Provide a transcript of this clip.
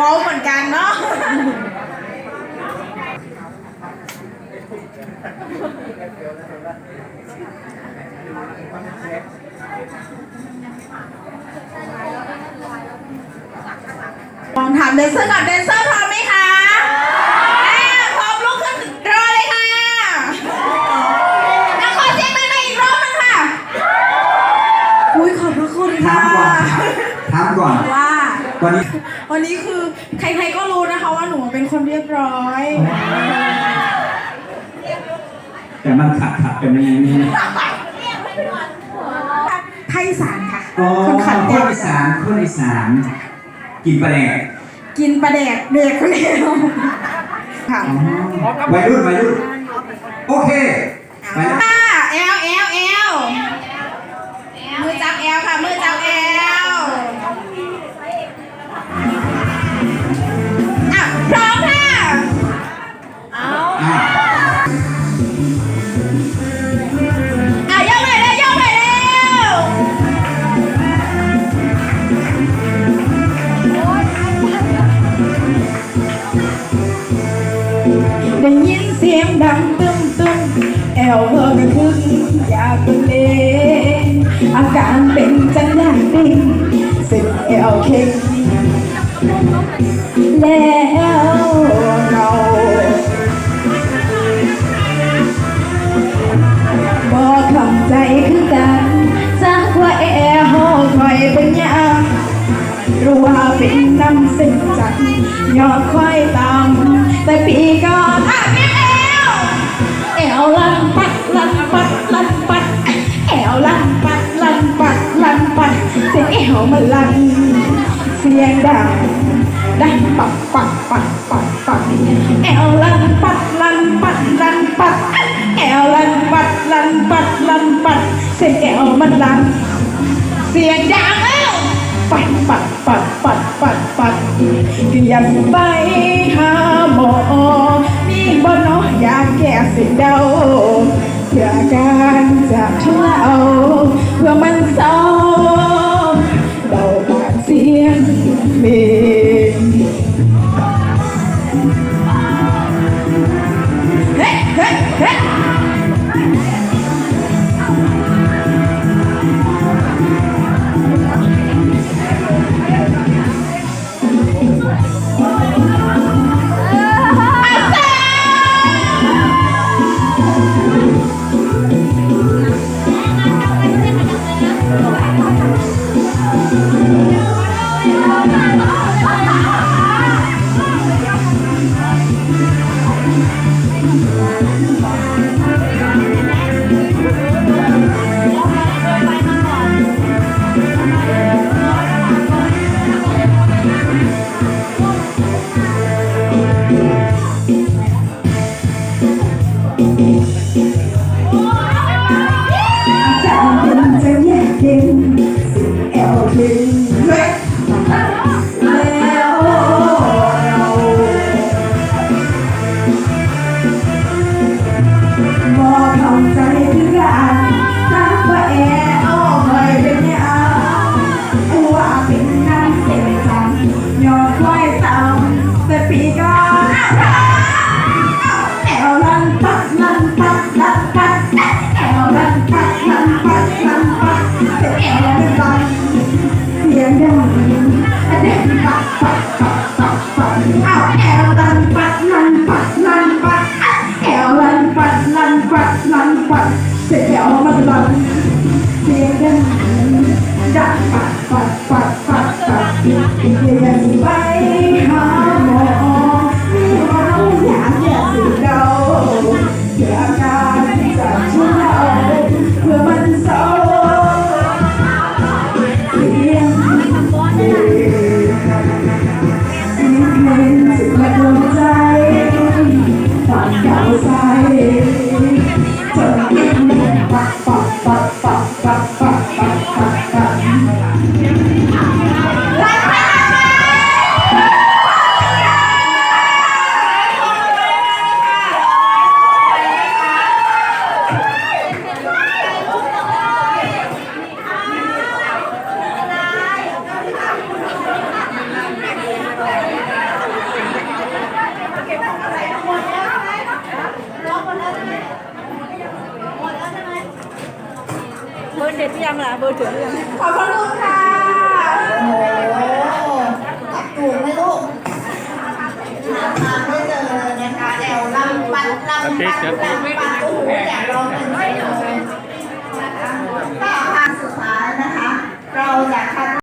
ว้เหมือนกันเนาะลองถามเดนเซอร์ก่อนเดนเซอร์พร้อมไหมคะพร้อมลุกขึ้นรอเลยค่ะนักขอเสียงหน่ออีกรอบนึงค่ะ อุ้ยขอบพระคุณค่ะถามก่อนถามก่อนว่าตอนนี้ วันนี้คือใครๆก็รู้นะคะว่าหนูเป็นคนเรียบร้อย แต่มันขัดขัดกันยังไงนี่ไทยสารค่ะ อ๋อคนขันคแก่นอีสานคนอีสานกินปลาแดกกินปลาแดกเด็กคนเดียวค่ะอ๋อวัยรุ่นวัยรุ่นโอเค ดังตึ้มตึ้มแอลเธอก็คึกอยากเป็นเลงอาการเป็นจังอย่างติงสิบแอลเค็งแล้วเราบอกคำใจคือกันจากว่าแอร์ห้องคอยเป็นยังรู้ว่าเป็นน้ำเส้นจันยอดควายตา ดังดังปัดปัดปัดปัดปัดแอลลันปัดลันปัดลันปัดแอลลันปัดลันปัดลันปัดเสียงแอลมันลันเสียงดังเอ้าปัดปัดปัดปัดปัดปัดอยากไปหาหมอมีบ่เนาะอยากแก้สิเดาเพื่อการจะทุเลาเพื่อมันเศร้า เแเสร็จหรือยังล่ะเบอร์ถึงหรือยังขอบพระคุณค่ะ โอ้โหตัดถูกไหมลูกหาทางไม่เจอเลยนะคะแอวลำปัดลำปัดลำปัดโอ้โหอยากลองเป็นไม่เลยนะคะก็ทางสุดท้ายนะคะ เราจะคัด